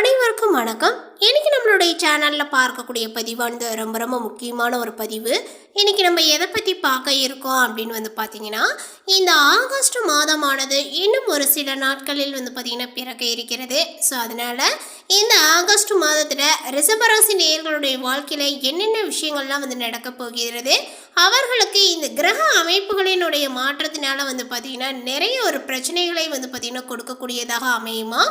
அனைவருக்கும் வணக்கம். இன்னைக்கு நம்மளுடைய சேனலில் பார்க்கக்கூடிய பதிவானது ரொம்ப ரொம்ப முக்கியமான ஒரு பதிவு. இன்னைக்கு நம்ம எதை பற்றி பார்க்க இருக்கோம் அப்படின்னு வந்து பார்த்தீங்கன்னா இந்த ஆகஸ்ட் மாதமானது இன்னும் ஒரு சில நாட்களில் வந்து பார்த்திங்கன்னா பிறக்க இருக்கிறது. ஸோ அதனால் இந்த ஆகஸ்ட் மாதத்தில் ரிசபராசி நேயர்களுடைய வாழ்க்கையில் என்னென்ன விஷயங்கள்லாம் வந்து நடக்க போகிறது? அவர்களுக்கு இந்த கிரக அமைப்புகளினுடைய மாற்றத்தினால வந்து பார்த்திங்கன்னா நிறைய ஒரு பிரச்சனைகளை வந்து பார்த்திங்கன்னா கொடுக்கக்கூடியதாக அமையுமா?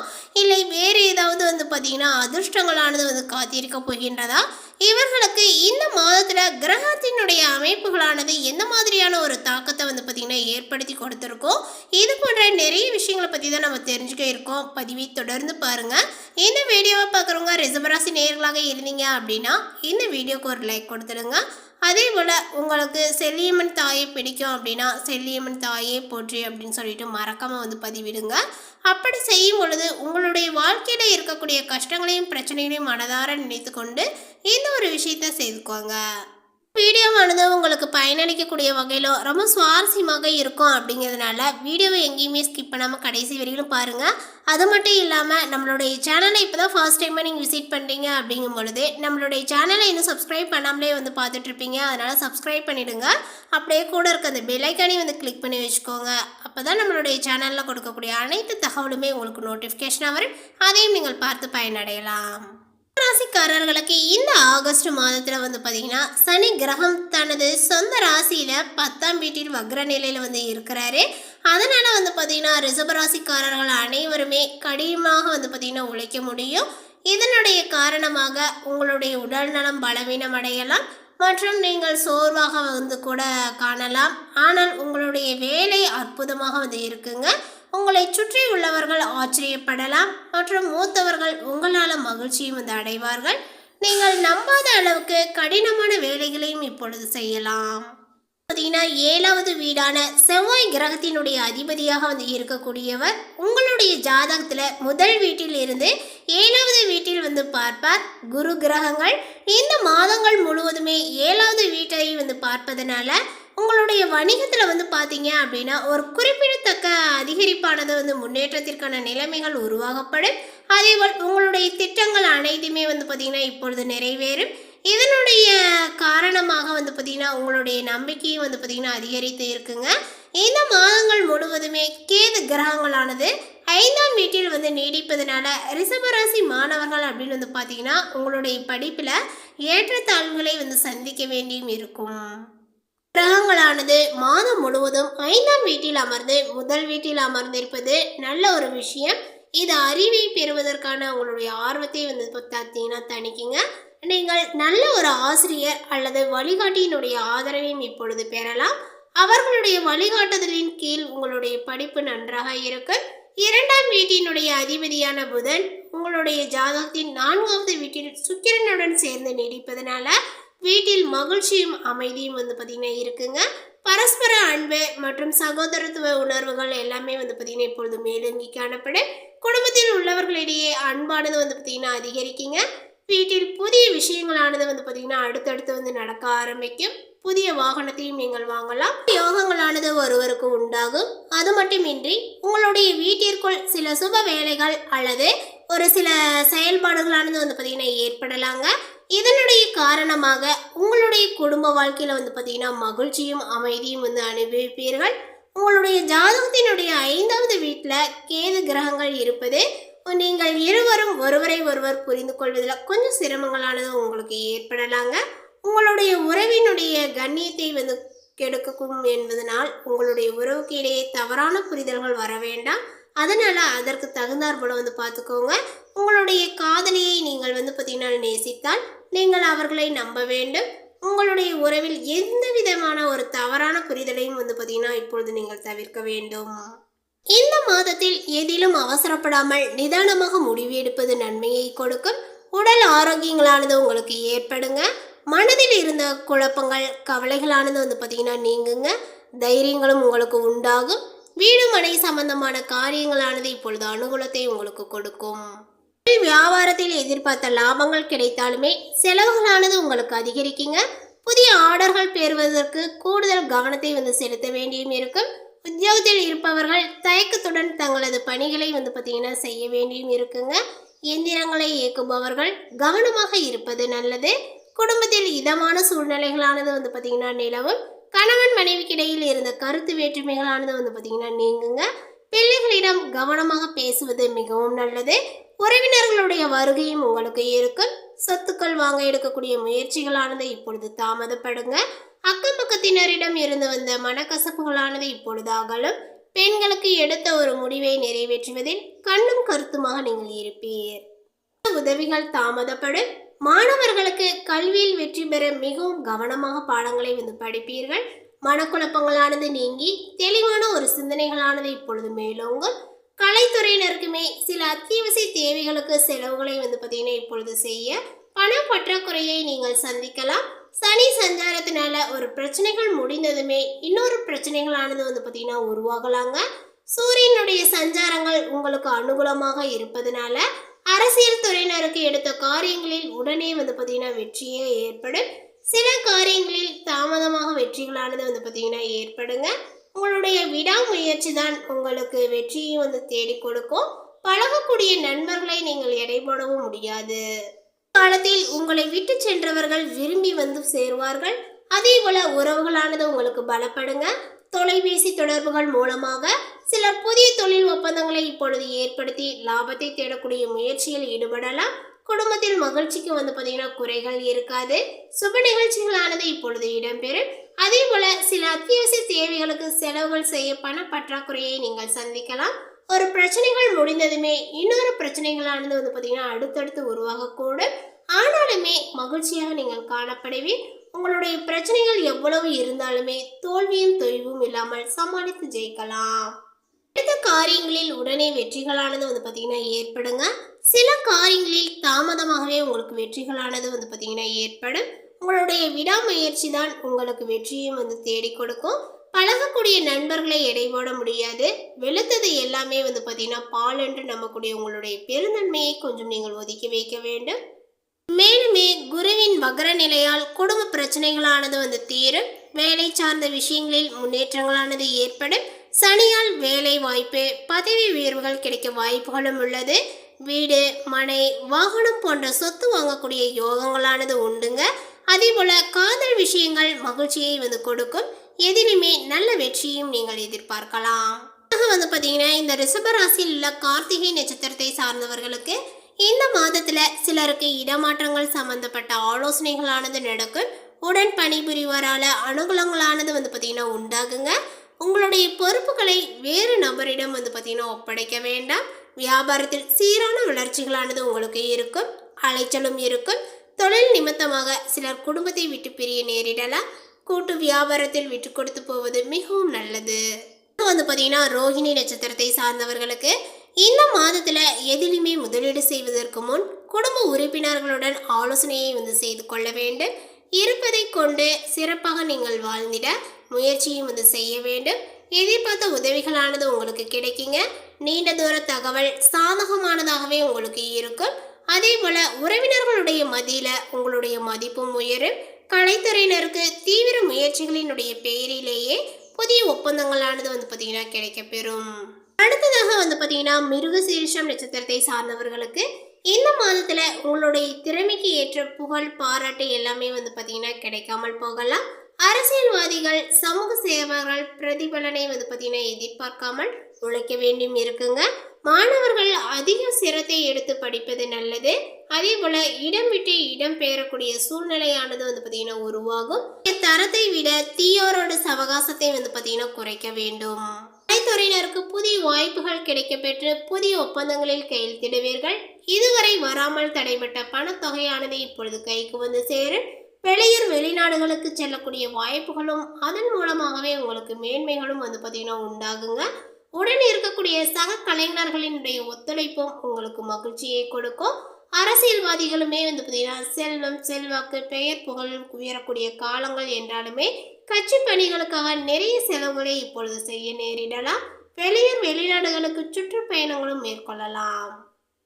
இல்லை வேறு ஏதாவது வந்து பார்த்திங்கன்னா அதிர்ஷ்டங்களானது வந்து காத்திருக்க போகின்றதா? இவர்களுக்கு இந்த மாதத்தில் கிரகத்தினுடைய அமைப்புகளானது எந்த மாதிரியான ஒரு தாக்கத்தை வந்து பார்த்திங்கன்னா ஏற்படுத்தி கொடுத்துருக்கோம் இது போன்ற நிறைய விஷயங்களை பற்றி தான் நம்ம தெரிஞ்சுக்க இருக்கோம். பதிவை தொடர்ந்து பாருங்கள் இந்த வீடியோவை பார்க்குறவங்க ரிசர்வராசி நேர்களாக இருந்தீங்க அப்படின்னா இந்த வீடியோக்கு ஒரு லைக் கொடுத்துடுங்க. அதே போல் உங்களுக்கு செல்லியம்மன் தாயை பிடிக்கும் அப்படின்னா செல்லியம்மன் தாயே போற்றி அப்படின்னு சொல்லிட்டு மறக்காமல் வந்து பதிவிடுங்க. அப்படி செய்யும் பொழுது உங்களுடைய வாழ்க்கையில் இருக்கக்கூடிய கஷ்டங்களையும் பிரச்சனைகளையும் மனதார நினைத்து கொண்டு இந்த ஒரு விஷயத்தை செய்துக்கோங்க. வீடியோவானது உங்களுக்கு பயனளிக்கக்கூடிய வகையில் ரொம்ப சுவாரஸ்யமாக இருக்கும் அப்படிங்கிறதுனால வீடியோவை எங்கேயுமே ஸ்கிப் பண்ணாமல் கடைசி வரையிலும் பாருங்கள் அது மட்டும் இல்லாமல் நம்மளுடைய சேனலை இப்போ தான் ஃபர்ஸ்ட் டைமாக நீங்கள் விசிட் பண்ணுறீங்க அப்படிங்கும் பொழுது நம்மளுடைய சேனலை இன்னும் சப்ஸ்கிரைப் பண்ணாமலே வந்து பார்த்துட்ருப்பீங்க அதனால் சப்ஸ்கிரைப் பண்ணிவிடுங்க அப்படியே கூட இருக்க அந்த பெல்லைக்கானே வந்து கிளிக் பண்ணி வச்சுக்கோங்க. அப்போ தான் நம்மளுடைய சேனலில் கொடுக்கக்கூடிய அனைத்து தகவலுமே உங்களுக்கு நோட்டிஃபிகேஷனாக வரும். அதையும் நீங்கள் பார்த்து பயனடையலாம். ராசிக்காரர்களுக்கு இந்த ஆகஸ்ட் மாதத்தில் வந்து பார்த்தீங்கன்னா சனி கிரகம் தனது சொந்த ராசியில் பத்தாம் வீட்டில் வக்ர நிலையில் வந்து இருக்கிறாரு. அதனால் வந்து பார்த்தீங்கன்னா ராசிக்காரர்கள் அனைவருமே கடினமாக வந்து பார்த்தீங்கன்னா உழைக்க முடியும். இதனுடைய காரணமாக உங்களுடைய உடல் நலம் பலவீனம் அடையலாம். மற்றும் நீங்கள் சோர்வாக வந்து கூட காணலாம். ஆனால் உங்களுடைய வேலை அற்புதமாக வந்து இருக்குங்க. உங்களை சுற்றி உள்ளவர்கள் ஆச்சரியப்படலாம் மற்றும் மூத்தவர்கள் உங்களால் மகிழ்ச்சியும் வந்து அடைவார்கள். நீங்கள் நம்பாத அளவுக்கு கடினமான வேலைகளையும் இப்பொழுது செய்யலாம். பார்த்தீங்கன்னா ஏழாவது வீடான செவ்வாய் கிரகத்தினுடைய அதிபதியாக வந்து இருக்கக்கூடியவர் உங்களுடைய ஜாதகத்தில் முதல் வீட்டில் இருந்து ஏழாவது வீட்டில் வந்து பார்ப்பார். குரு கிரகங்கள் இந்த மாதங்கள் முழுவதுமே ஏழாவது வீட்டை வந்து பார்ப்பதனால உங்களுடைய வணிகத்தில் வந்து பார்த்தீங்க அப்படின்னா ஒரு குறிப்பிடத்தக்க அதிகரிப்பானது வந்து முன்னேற்றத்திற்கான நிலைமைகள் உருவாகப்படும். அதேபோல் உங்களுடைய திட்டங்கள் அனைத்துமே வந்து பார்த்தீங்கன்னா இப்பொழுது நிறைவேறும். இதனுடைய காரணமாக வந்து பார்த்திங்கன்னா உங்களுடைய நம்பிக்கையும் வந்து பார்த்திங்கன்னா அதிகரித்து இருக்குங்க. இந்த மாதங்கள் முழுவதுமே கேது கிரகங்களானது ஐந்தாம் வீட்டில் வந்து நீடிப்பதனால ரிஷபராசி மாணவர்கள் அப்படின்னு வந்து பார்த்தீங்கன்னா உங்களுடைய படிப்பில் ஏற்றத்தாழ்வுகளை வந்து சந்திக்க வேண்டியும் இருக்கும். கிரகங்களானது மாதம் முழுவதும் ஐந்தாம் வீட்டில் அமர்ந்து முதல் வீட்டில் அமர்ந்திருப்பது நல்ல ஒரு விஷயம். இது அறிவை பெறுவதற்கான உங்களுடைய ஆர்வத்தை வந்து பார்த்தீங்கன்னா தணிக்குங்க. நீங்கள் நல்ல ஒரு ஆசிரியர் அல்லது வழிகாட்டியினுடைய ஆதரவையும் இப்பொழுது பெறலாம். அவர்களுடைய வழிகாட்டுதலின் கீழ் உங்களுடைய படிப்பு நன்றாக இருக்கும் இரண்டாம் வீட்டினுடைய அதிபதியான புதன் உங்களுடைய ஜாதகத்தின் நான்காவது வீட்டில் சுக்கிரனுடன் சேர்ந்து நீடிப்பதனால வீட்டில் மகிழ்ச்சியும் அமைதியும் வந்து பார்த்திங்கன்னா இருக்குங்க. பரஸ்பர அன்பு மற்றும் சகோதரத்துவ உணர்வுகள் எல்லாமே வந்து பார்த்திங்கன்னா இப்பொழுது மேலோங்கி காணப்படும். குடும்பத்தில் உள்ளவர்களிடையே அன்பானது வந்து பார்த்திங்கன்னா அதிகரிக்குங்க. வீட்டில் புதிய விஷயங்களானது வந்து பார்த்திங்கன்னா அடுத்தடுத்து வந்து நடக்க ஆரம்பிக்கும். புதிய வாகனத்தையும் நீங்கள் வாங்கலாம். யோகங்களானது ஒருவருக்கு உண்டாகும். அது மட்டுமின்றி உங்களுடைய வீட்டிற்குள் சில சுப வேலைகள் அல்லது ஒரு சில செயல்பாடுகளானது வந்து பார்த்திங்கன்னா ஏற்படலாங்க. இதனுடைய காரணமாக உங்களுடைய குடும்ப வாழ்க்கையில் வந்து பார்த்தீங்கன்னா மகிழ்ச்சியும் அமைதியும் வந்து அனுபவிப்பீர்கள். உங்களுடைய ஜாதகத்தினுடைய ஐந்தாவது வீட்டில் கேது கிரகங்கள் இருப்பது நீங்கள் இருவரும் ஒருவரை ஒருவர் புரிந்து கொள்வதில் கொஞ்சம் சிரமங்களானது உங்களுக்கு ஏற்படலாங்க. உங்களுடைய உறவினுடைய கண்ணியத்தை வந்து கெடுக்கும் என்பதனால் உங்களுடைய உறவுக்கு இடையே தவறான புரிதல்கள் வர வேண்டாம். அதனால் அதற்கு தகுந்தார் போல வந்து பார்த்துக்கோங்க. உங்களுடைய காதலியை நீங்கள் வந்து பார்த்தீங்கன்னா நேசித்தால் நீங்கள் அவர்களை நம்ப வேண்டும். உங்களுடைய உறவில் எந்த விதமான ஒரு தவறான புரிதலையும் வந்து பார்த்தீங்கன்னா இப்பொழுது நீங்கள் தவிர்க்க வேண்டும். இந்த மாதத்தில் எதிலும் அவசரப்படாமல் நிதானமாக முடிவு எடுப்பது நன்மையை கொடுக்கும். உடல் ஆரோக்கியங்களானது உங்களுக்கு ஏற்படுங்க. மனதில் இருந்த குழப்பங்கள் கவலைகளானது வந்து பார்த்தீங்கன்னா நீங்குங்க. தைரியங்களும் உங்களுக்கு உண்டாகும். வீடு மனை சம்பந்தமான காரியங்களானது இப்பொழுது அனுகூலத்தை உங்களுக்கு கொடுக்கும். வியாபாரத்தில் எதிர்பார்த்த லாபங்கள் கிடைத்தாலுமே செலவுகளானது உங்களுக்கு அதிகரிக்குங்க. புதிய ஆர்டர்கள் பெறுவதற்கு கூடுதல் கவனத்தை வந்து செலுத்த வேண்டியும் இருக்கும். உத்தியோகத்தில் இருப்பவர்கள் தயக்கத்துடன் தங்களது பணிகளை வந்து பார்த்தீங்கன்னா செய்ய வேண்டியும் இருக்குங்க. இயந்திரங்களை இயக்குபவர்கள் கவனமாக இருப்பது நல்லது. குடும்பத்தில் இதமான சூழ்நிலைகளானது வந்து பார்த்தீங்கன்னா நிலவும். கணவன் மனைவிக்கு இடையில் இருந்த கருத்து வேற்றுமைகளானது வந்து பார்த்தீங்கன்னா நீங்குங்க. பிள்ளைகளிடம் கவனமாக பேசுவது மிகவும் நல்லது. உறவினர்களுடைய வருகையும் உங்களுக்கு இருக்கும். சொத்துக்கள் வாங்க எடுக்கக்கூடிய முயற்சிகளானது இப்பொழுது தாமதப்படுங்க. அக்கம் பக்கத்தினரிடம் இருந்து வந்த மனக்கசப்புகளானது இப்பொழுது அகலும். பெண்களுக்கு எடுத்த ஒரு முடிவை நிறைவேற்றுவதில் கண்ணும் கருத்துமாக நீங்கள் இருப்பீர். உதவிகள் தாமதப்படும். மாணவர்களுக்கு கல்வியில் வெற்றி பெற மிகவும் கவனமாக பாடங்களை வந்து படிப்பீர்கள். மனக்குழப்பங்களானது நீங்கி தெளிவான ஒரு சிந்தனைகளானது இப்பொழுது மேலோங்கும். கலைத்துறையினருக்குமே சில அத்தியாவசிய தேவைகளுக்கு செலவுகளை வந்து பார்த்தீங்கன்னா இப்பொழுது செய்ய பண பற்றாக்குறையை நீங்கள் சந்திக்கலாம். சனி சஞ்சாரத்தினால ஒரு பிரச்சனைகள் முடிந்ததுமே இன்னொரு பிரச்சனைகளானது வந்து பார்த்தீங்கன்னா உருவாகலாங்க. சூரியனுடைய சஞ்சாரங்கள் உங்களுக்கு அனுகூலமாக இருப்பதனால அரசியல் துறையினருக்கு எடுத்த காரியங்களில் உடனே வந்து பார்த்தீங்கன்னா வெற்றியே ஏற்படும். சில காரியங்களில் தாமதமாக வெற்றிகளானது வந்து பார்த்தீங்கன்னா ஏற்படுங்க. உங்களுடைய விடாமுயற்சி தான் உங்களுக்கு வெற்றியை வந்து தேடி கொடுக்கும். பழகக்கூடிய நண்பர்களை நீங்கள் எடை போடவும் முடியாது. காலத்தில் உங்களை விட்டு சென்றவர்கள் விரும்பி வந்து சேருவார்கள். அதே போல உறவுகளானது உங்களுக்கு பலப்படுங்க. தொலைபேசி தொடர்புகள் மூலமாக சிலர் புதிய தொழில் ஒப்பந்தங்களை இப்பொழுது ஏற்படுத்தி லாபத்தை தேடக்கூடிய முயற்சியில் ஈடுபடலாம். குடும்பத்தில் மகிழ்ச்சிக்கு வந்து பார்த்தீங்கன்னா குறைகள் இருக்காது. சுப நிகழ்ச்சிகளானது இப்பொழுது இடம்பெறும். அதே போல சில அத்தியாவசிய தேவைகளுக்கு செலவுகள் செய்ய பண பற்றாக்குறையை நீங்கள் சந்திக்கலாம். ஒரு பிரச்சனைகள் முடிந்ததுமே இன்னொரு பிரச்சனைகளானது வந்து பார்த்தீங்கன்னா அடுத்தடுத்து உருவாகக்கூடும். ஆனாலுமே மகிழ்ச்சியாக நீங்கள் காணப்படுவீர். உங்களுடைய பிரச்சனைகள் எவ்வளவு இருந்தாலுமே தோல்வியும் தொய்வும் இல்லாமல் சமாளித்து ஜெயிக்கலாம். எடுத்த காரியங்களில் உடனே வெற்றிகளானது வந்து பார்த்தீங்கன்னா ஏற்படுங்க. சில காரியங்களில் தாமதமாகவே உங்களுக்கு வெற்றிகளானது வந்து பார்த்தீங்கன்னா ஏற்படும். உங்களுடைய விடாமுயற்சி தான் உங்களுக்கு வெற்றியும் வந்து தேடி கொடுக்கும். பழகக்கூடிய நண்பர்களை எடை போட முடியாது. வெளுத்தது எல்லாமே வந்து பார்த்தீங்கன்னா பால் என்று நம்பக்கூடிய உங்களுடைய பெருந்தன்மையை கொஞ்சம் நீங்கள் ஒதுக்கி வைக்க வேண்டும். மேலுமே குருவின் வக்ர நிலையால் குடும்ப பிரச்சனைகளானது வந்து தீரும். வேலை சார்ந்த விஷயங்களில் முன்னேற்றங்களானது ஏற்படும். சனியால் வேலை வாய்ப்பு பதவி உயர்வுகள் கிடைக்க வாய்ப்புகளும் உள்ளது. வீடு மனை வாகனம் போன்ற சொத்து வாங்கக்கூடிய யோகங்களானது உண்டுங்க. அதே போல காதல் விஷயங்கள் மகிழ்ச்சியை வந்து கொடுக்கும். எதிலுமே நல்ல வெற்றியும் நீங்கள் எதிர்பார்க்கலாம். வந்து பார்த்தீங்கன்னா இந்த ரிசபராசியில் உள்ள கார்த்திகை நட்சத்திரத்தை சார்ந்தவர்களுக்கு இந்த மாதத்துல சிலருக்கு இடமாற்றங்கள் சம்பந்தப்பட்ட ஆலோசனைகளானது நடக்கும். உடன் பணிபுரிவரால அனுகூலங்களானது வந்து பார்த்தீங்கன்னா உண்டாகுங்க. உங்களுடைய பொறுப்புகளை வேறு நபரிடம் வந்து பார்த்தீங்கன்னா ஒப்படைக்க வேண்டாம். வியாபாரத்தில் சீரான வளர்ச்சிகளானது உங்களுக்கு இருக்கும். அலைச்சலும் இருக்கும். தொழில் நிமித்தமாக சிலர் குடும்பத்தை விட்டு பிரிய நேரிடலாம். கூட்டு வியாபாரத்தில் விட்டு கொடுத்து போவது மிகவும் நல்லது. வந்து பார்த்தீங்கன்னா ரோஹிணி நட்சத்திரத்தை சார்ந்தவர்களுக்கு இந்த மாதத்தில் எதிலுமே முதலீடு செய்வதற்கு முன் குடும்ப உறுப்பினர்களுடன் ஆலோசனையை வந்து செய்து கொள்ள வேண்டும். இருப்பதை கொண்டு சிறப்பாக நீங்கள் வாழ்ந்திட முயற்சியும் வந்து செய்ய வேண்டும். எதிர்பார்த்த உதவிகளானது உங்களுக்கு கிடைக்குங்க. நீண்ட தூர தகவல் சாதகமானதாகவே உங்களுக்கு இருக்கும். அதே போல உறவினர்களுடைய மதியில உங்களுடைய மதிப்பும் உயரும். கலைத்துறையினருக்கு தீவிர முயற்சிகளினுடைய பெயரிலேயே புதிய ஒப்பந்தங்களானது வந்து பார்த்தீங்கன்னா கிடைக்கப்பெறும். அடுத்ததாக வந்து பார்த்தீங்கன்னா மிருகசீரிஷம் நட்சத்திரத்தை சார்ந்தவர்களுக்கு இந்த மாதத்தில் உங்களுடைய திறமைக்கு ஏற்ற புகழ் பாராட்டு எல்லாமே வந்து பார்த்தீங்கன்னா கிடைக்காமல் போகலாம். அரசியல்வாதிகள் சமூக சேவகர்கள் பிரதிபலனை வந்து பார்த்தீங்கன்னா எதிர்பார்க்காமல் உழைக்க வேண்டியும் இருக்குங்க. மாணவர்கள் அதிக சிரத்தை எடுத்து படிப்பது நல்லது. அதே போல இடம் விட்டு இடம் பெயரக்கூடிய சூழ்நிலையானது வந்து பார்த்தீங்கன்னா உருவாகும். தரத்தை விட தீயோரோட சவகாசத்தை வந்து பார்த்தீங்கன்னா குறைக்க வேண்டும். கலைத்துறையினருக்கு புதிய வாய்ப்புகள் கிடைக்கப்பெற்று புதிய ஒப்பந்தங்களில் கையெழுத்திடுவீர்கள். இதுவரை வராமல் தடைபட்ட பணத்தொகையானது இப்பொழுது கைக்கு வந்து சேரும். வெளியூர் வெளிநாடுகளுக்கு செல்லக்கூடிய வாய்ப்புகளும் அதன் மூலமாகவே உங்களுக்கு மேன்மைகளும் வந்து பார்த்தீங்கன்னா உண்டாகுங்க. உடன் இருக்கக்கூடிய சக கலைஞர்களினுடைய ஒத்துழைப்பும் உங்களுக்கு மகிழ்ச்சியை கொடுக்கும். அரசியல்வாதிகளுமே வந்து பார்த்தீங்கன்னா செல்வம் செல்வாக்கு பெயர் புகழ் உயரக்கூடிய காலங்கள் என்றாலுமே கட்சி பணிகளுக்காக நிறைய செலவுகளை இப்பொழுது செய்ய நேரிடலாம். வெளியூர் வெளிநாடுகளுக்கு சுற்றுப்பயணங்களும் மேற்கொள்ளலாம்.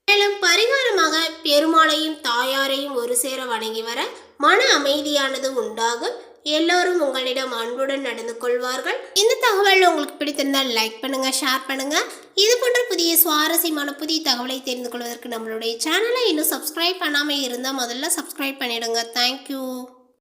மேலும் பரிகாரமாக பெருமாளையும் தாயாரையும் ஒரு சேர வணங்கி வர மன அமைதியானது உண்டாகும். எல்லோரும் உங்களிடம் அன்புடன் நடந்து கொள்வார்கள். இந்த தகவல் உங்களுக்கு பிடித்திருந்தால் லைக் பண்ணுங்க ஷேர் பண்ணுங்க. இது போன்ற புதிய சுவாரஸ்யமான புதிய தகவலை தெரிந்து கொள்வதற்கு நம்மளுடைய சேனலை இன்னும் சப்ஸ்கிரைப் பண்ணாமல் இருந்தால் முதல்ல சப்ஸ்கிரைப் பண்ணிடுங்க. தேங்க்யூ